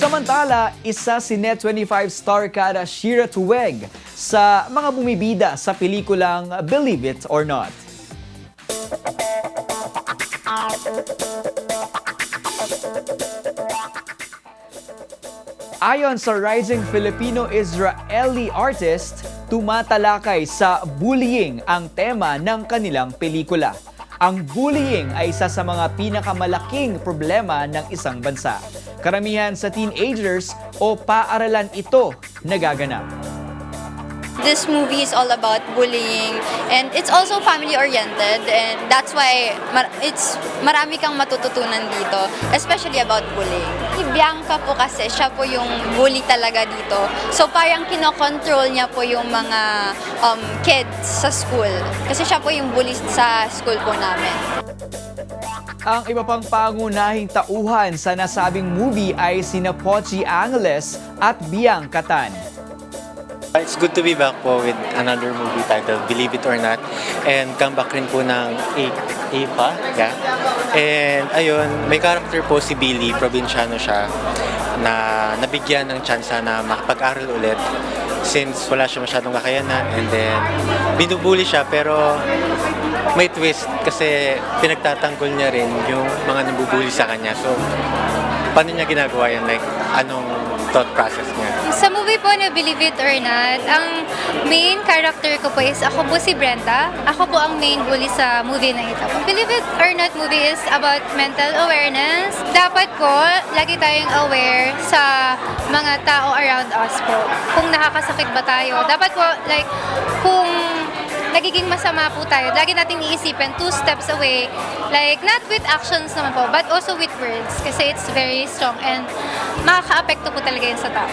Samantala, isa si Net25 star kada Shira Tuweg sa mga bumibida sa pelikulang Believe It or Not. Ayon sa rising Filipino-Israeli artist, tumatalakay sa bullying ang tema ng kanilang pelikula. Ang bullying ay isa sa mga pinakamalaking problema ng isang bansa. Karamihan sa teenagers o paaralan ito nagaganap. This movie is all about bullying and it's also family oriented and that's why mar- it's marami kang matututunan dito especially about bullying. Si Bianca po kasi siya po yung bully talaga dito. So parang kinokontrol niya po yung mga um, kids sa school kasi siya po yung bully sa school po namin. Ang iba pang pangunahing tauhan sa nasabing movie ay sina Pochi Angeles at Biang Katan. It's good to be back po with another movie titled Believe It or Not and comeback rin po ng APA. Yeah. And ayun, may character po si Billy, probinsyano siya, na nabigyan ng chance na makapag-aral ulit since wala siya masyadong kakayanan and then binubuli siya pero may twist kasi pinagtatanggol niya rin yung mga nabubuli sa kanya. So, paano niya ginagawa yan? Like, anong thought process niya? Sa movie po na Believe It or Not, ang main character ko po is ako po si Brenda. Ako po ang main bully sa movie na ito. Believe It or Not movie is about mental awareness. Dapat po, lagi tayong aware sa mga tao around us po. Kung nakakasakit ba tayo. Dapat po, like, kung nagiging masama po tayo, lagi nating iisipin two steps away. Like, not with actions naman po, but also with words. Kasi it's very strong and makaka-apekto po talaga yun sa tao.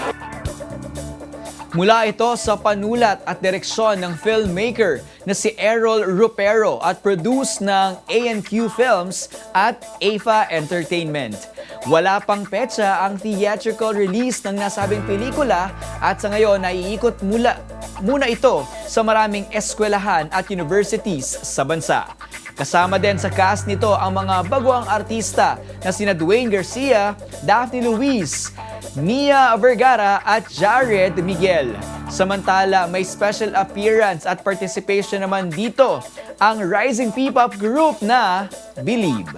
Mula ito sa panulat at direksyon ng filmmaker na si Errol Rupero at produce ng ANQ Films at AFA Entertainment. Wala pang petsa ang theatrical release ng nasabing pelikula at sa ngayon naiikot mula, muna ito sa maraming eskwelahan at universities sa bansa. Kasama din sa cast nito ang mga baguang artista na sina Dwayne Garcia, Daphne Luis, Nia Vergara at Jared Miguel. Samantala, may special appearance at participation naman dito ang rising P-pop group na Believe.